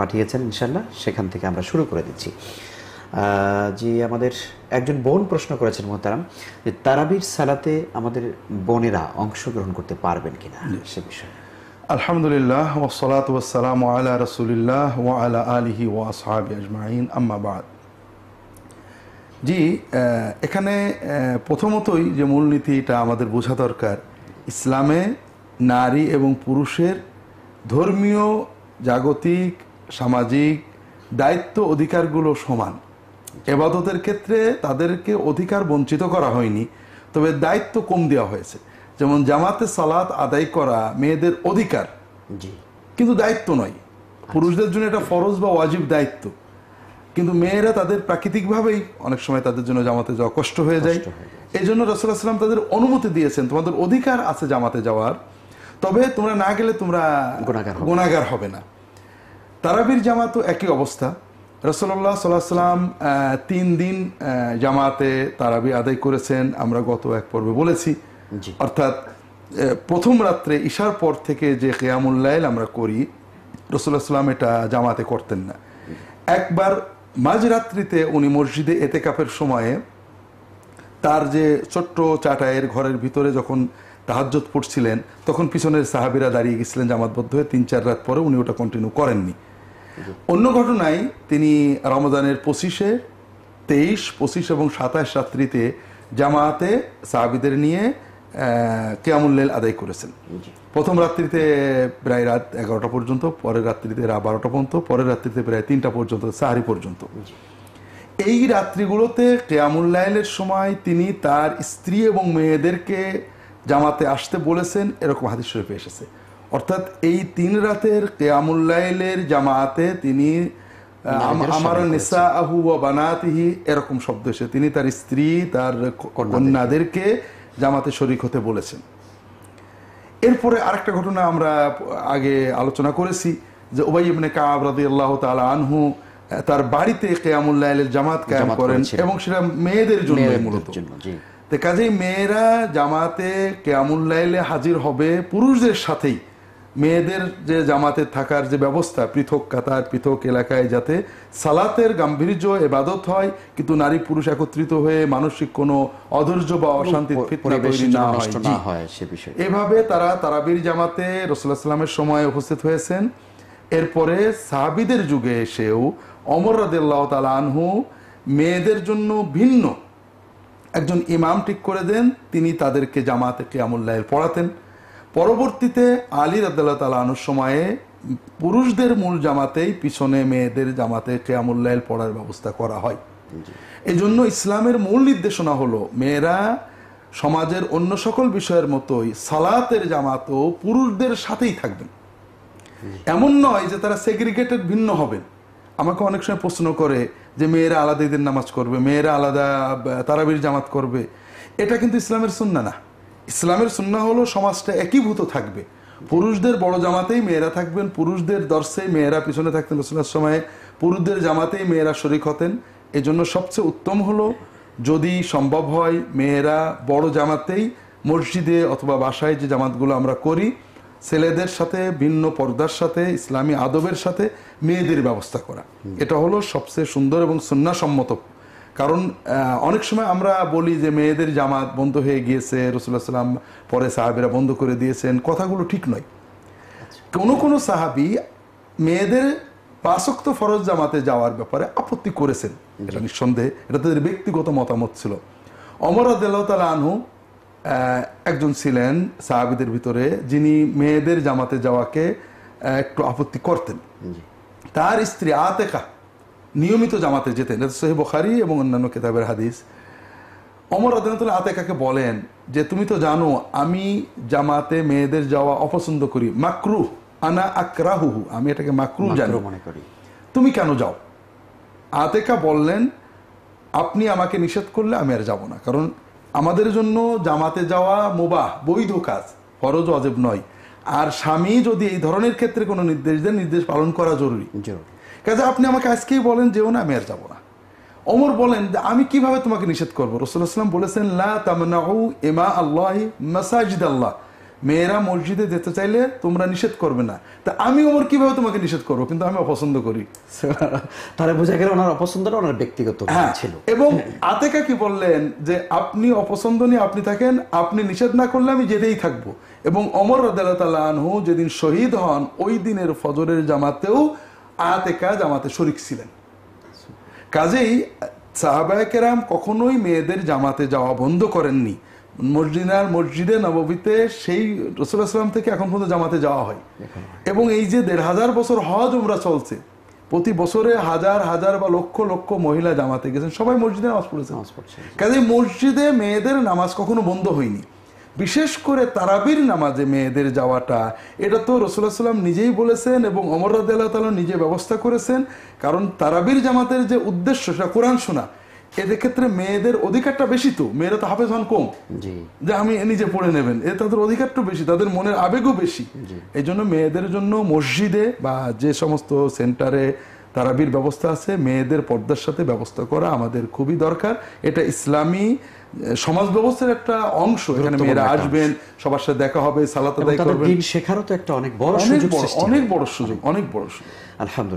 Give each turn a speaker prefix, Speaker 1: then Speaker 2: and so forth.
Speaker 1: পাঠিয়েছেন ইনশাল্লাহ সেখান থেকে আমরা শুরু করে দিচ্ছি। জি আমাদের একজন বোন প্রশ্ন করেছেন মোহতারাম যে তারাবির সালাতে আমাদের বোনেরা অংশগ্রহণ করতে পারবেন কিনা সে বিষয়ে।
Speaker 2: আলহামদুলিল্লাহ ওসলাত ওসালাম আলা রসুলিল্লাহ ও আলা আলিহি ও আসহাবি আজমাইন আম্মা বাদ। জি এখানে প্রথমতই যে মূলনীতিটা আমাদের বোঝা দরকার ইসলামে নারী এবং পুরুষের ধর্মীয় জাগতিক সামাজিক দায়িত্ব অধিকারগুলো সমান। এবাদতের ক্ষেত্রে তাদেরকে অধিকার বঞ্চিত করা হয়নি তবে দায়িত্ব কম দেওয়া হয়েছে। যেমন জামাতে সালাত আদায় করা মেয়েদের অধিকার।
Speaker 1: জি।
Speaker 2: কিন্তু দায়িত্ব নয়। পুরুষদের জন্য এটা ফরজ বা ওয়াজিব দায়িত্ব। কিন্তু মেয়েরা তাদের প্রাকৃতিকভাবেই অনেক সময় তাদের জন্য জামাতে যাওয়া কষ্ট হয়ে যায়। এই জন্য রসুল্লাহাম তাদের অনুমতি দিয়েছেন তোমাদের অধিকার আছে জামাতে যাওয়ার তবে তোমরা না গেলে তোমরা। গুণাগার হবে না। তারাবির জামাতও একই অবস্থা। রসল্লাহ সাল্লাহ সাল্লাম তিন দিন জামাতে তারাবি আদায় করেছেন আমরা গত এক পর্বে বলেছি। অর্থাৎ প্রথম রাত্রে ঈশার পর থেকে যে কেয়ামুল্লাইল আমরা করি রসুল্লাহ সাল্লাম এটা জামাতে করতেন না। একবার মাঝরাত্রিতে উনি মসজিদে এতে কাপের সময়ে তার যে ছোট্ট চাটায়ের ঘরের ভিতরে যখন তাহাজ্জত পড়ছিলেন তখন পিছনের সাহাবিরা দাঁড়িয়ে গেছিলেন জামাতবদ্ধ হয়ে তিন চার রাত পরে উনি ওটা কন্টিনিউ করেননি। অন্য ঘটনায় তিনি রমজানের পঁচিশে তেইশ পঁচিশ এবং সাতাশ রাত্রিতে জামাতে সাহাবিদের নিয়ে কেয়ামুল্লেল আদায় করেছেন। প্রথম রাত্রিতে প্রায় রাত এগারোটা পর্যন্ত পরের রাত্রিতে রাত বারোটা পর্যন্ত পরের রাত্রিতে প্রায় তিনটা পর্যন্ত সাহারি পর্যন্ত। এই রাত্রিগুলোতে কেয়ামুল্লাইলের সময় তিনি তার স্ত্রী এবং মেয়েদেরকে জামাতে আসতে বলেছেন এরকম হাদিস শরীফে এসেছে। অর্থাৎ এই তিন রাতের কেয়ামুল্লাইলের জামাতে তিনি আমার নেশা আহু ও বানাতিহি এরকম শব্দ এসে তিনি তার স্ত্রী তার কন্যাদেরকে। জামাতে শরিক হতে বলেছেন। এরপরে আরেকটা ঘটনা আমরা আগে আলোচনা করেছি যে ওবাই ইবনে কাব রাদিয়াল্লাহু তাআলা আনহু তার বাড়িতে কিয়ামুল জামাত কায়েম করেন এবং সেটা মেয়েদের জন্য মূলত তো কাজেই মেয়েরা জামাতে কেয়ামুল লাইলে হাজির হবে পুরুষদের সাথেই। মেয়েদের যে জামাতে থাকার যে ব্যবস্থা পৃথক কাতার পৃথক এলাকায় যাতে সালাতের গাম্ভীর্য এবাদত হয় কিন্তু নারী পুরুষ একত্রিত হয়ে মানসিক কোনো অধৈর্য বা অশান্তি না হয়। এভাবে তারা তারাবির জামাতে রসুল্লাহ সাল্লামের সময় উপস্থিত হয়েছেন। এরপরে সাহাবিদের যুগে এসেও অমর রাদিল্লাহ তালা আনহু মেয়েদের জন্য ভিন্ন একজন ইমাম ঠিক করে দেন। তিনি তাদেরকে জামাতে কেয়ামুল্লাহ পড়াতেন। পরবর্তীতে আলী রাদিল্লাহ তালা আনুর সময়ে পুরুষদের মূল জামাতেই পিছনে মেয়েদের জামাতে কেয়ামুল্লাহ পড়ার ব্যবস্থা করা হয়। এই জন্য ইসলামের মূল নির্দেশনা হলো মেয়েরা সমাজের অন্য সকল বিষয়ের মতোই সালাতের জামাতও পুরুষদের সাথেই থাকবেন। এমন নয় যে তারা সেগ্রিগেটেড ভিন্ন হবেন। আমাকে অনেক সময় প্রশ্ন করে যে মেয়েরা আলাদা ঈদের নামাজ করবে মেয়েরা আলাদা তারাবির জামাত করবে। এটা কিন্তু ইসলামের সুন্না না। ইসলামের সুন্না হলো সমাজটা একীভূত থাকবে। পুরুষদের বড় জামাতেই মেয়েরা থাকবেন, পুরুষদের দর্শে মেয়েরা পিছনে থাকতেন রসুলের সময়ে, পুরুষদের জামাতেই মেয়েরা শরিক হতেন। এই জন্য সবচেয়ে উত্তম হলো যদি সম্ভব হয় মেয়েরা বড় জামাতেই মসজিদে অথবা বাসায় যে জামাতগুলো আমরা করি, ছেলেদের সাথে, ভিন্ন পর্দার সাথে, ইসলামী আদবের সাথে মেয়েদের ব্যবস্থা করা। এটা হলো সবচেয়ে সুন্দর এবং সুন্নাসম্মত কারণ অনেক সময় আমরা বলি যে মেয়েদের জামাত বন্ধ হয়ে গিয়েছে রসুল্লাহ সাল্লাম পরে সাহাবিরা বন্ধ করে দিয়েছেন কথাগুলো ঠিক নয়। কোনো কোনো সাহাবি মেয়েদের পাশক্ত ফরজ জামাতে যাওয়ার ব্যাপারে আপত্তি করেছেন। এটা নিঃসন্দেহে এটা তাদের ব্যক্তিগত মতামত ছিল। অমর তালা আনহু একজন ছিলেন সাহাবিদের ভিতরে যিনি মেয়েদের জামাতে যাওয়াকে একটু আপত্তি করতেন। তার স্ত্রী আতেকা নিয়মিত জামাতে যেতেন। এটা সহি বখারি এবং অন্যান্য কেতাবের হাদিস। অমর আদালতুল আতেকাকে বলেন যে তুমি তো জানো আমি জামাতে মেয়েদের যাওয়া অপছন্দ করি। মাকরু আনা আকরাহুহু। আমি এটাকে মাকরু জানি।
Speaker 1: মনে করি।
Speaker 2: তুমি কেন যাও? আতেকা বললেন আপনি আমাকে নিষেধ করলে আমি আর যাব না। কারণ আমাদের জন্য জামাতে যাওয়া মুবাহ বৈধ কাজ ফরজ অজেব নয়। আর স্বামী যদি এই ধরনের ক্ষেত্রে কোনো নির্দেশ দেন নির্দেশ পালন করা জরুরি।
Speaker 1: জরুরি।
Speaker 2: কাজে আপনি আমাকে আজকেই বলেন যেও না আমি আর যাব না। অমর বলেন আমি কীভাবে তোমাকে নিষেধ করব? রসুলাম বলেছেন লা তামনাউ ইমা আল্লাহ মাসাজিদ আল্লাহ মেয়েরা মসজিদে যেতে চাইলে তোমরা নিষেধ করবে না। তা আমি ওমর কীভাবে তোমাকে নিষেধ করব? কিন্তু আমি অপছন্দ করি।
Speaker 1: তাহলে বোঝা গেল ওনার অপছন্দটা ওনার ব্যক্তিগত
Speaker 2: হ্যাঁ
Speaker 1: ছিল।
Speaker 2: এবং আতেকা কি বললেন যে আপনি অপছন্দ নিয়ে আপনি থাকেন আপনি নিষেধ না করলে আমি যেতেই থাকব। এবং অমর রাদিয়াল্লাহু আনহু যেদিন শহীদ হন ওই দিনের ফজরের জামাতেও আতেকা জামাতে শরিক ছিলেন। কাজেই সাহাবায়ে কেরাম কখনোই মেয়েদের জামাতে যাওয়া বন্ধ করেননি। মসজিদার মসজিদে নববীতে সেই রসুলাম থেকে এখন পর্যন্ত জামাতে যাওয়া হয়। এবং এই যে দেড় হাজার বছর হজ উমরা চলছে প্রতি বছরে হাজার হাজার বা লক্ষ লক্ষ মহিলা জামাতে গেছেন। সবাই মসজিদে নামাজ
Speaker 1: পড়েছে
Speaker 2: কাজে মসজিদে মেয়েদের নামাজ কখনো বন্ধ হয়নি। বিশেষ করে তারাবির নামাজে মেয়েদের যাওয়াটা এটা তো রসুল্লাহ সাল্লাম নিজেই বলেছেন এবং অমর রাদিয়াল্লাহু তাআলা নিজে ব্যবস্থা করেছেন। কারণ তারাবির জামাতের যে উদ্দেশ্য সেটা কোরআন শোনা। এদের ক্ষেত্রে মেয়েদের অধিকারটা বেশি তো। মেয়েরা তো হাফেজ হন কম। যে আমি নিজে পড়ে নেবেন এ তাদের অধিকারটা বেশি তাদের মনের আবেগও বেশি। এই জন্য মেয়েদের জন্য মসজিদে বা যে সমস্ত সেন্টারে তারাবির ব্যবস্থা আছে মেয়েদের পর্দার সাথে ব্যবস্থা করা আমাদের খুবই দরকার। এটা ইসলামী সমাজ ব্যবস্থার একটা অংশ। এখানে মেয়েরা আসবেন সবার সাথে দেখা হবে সালাত
Speaker 1: দেখা
Speaker 2: আদায় করবেন।
Speaker 1: শেখারও তো একটা অনেক বড়
Speaker 2: অনেক
Speaker 1: সুযোগ
Speaker 2: বড় অনেক বড় সুযোগ অনেক বড় সুযোগ।
Speaker 1: আলহামদুলিল্লাহ।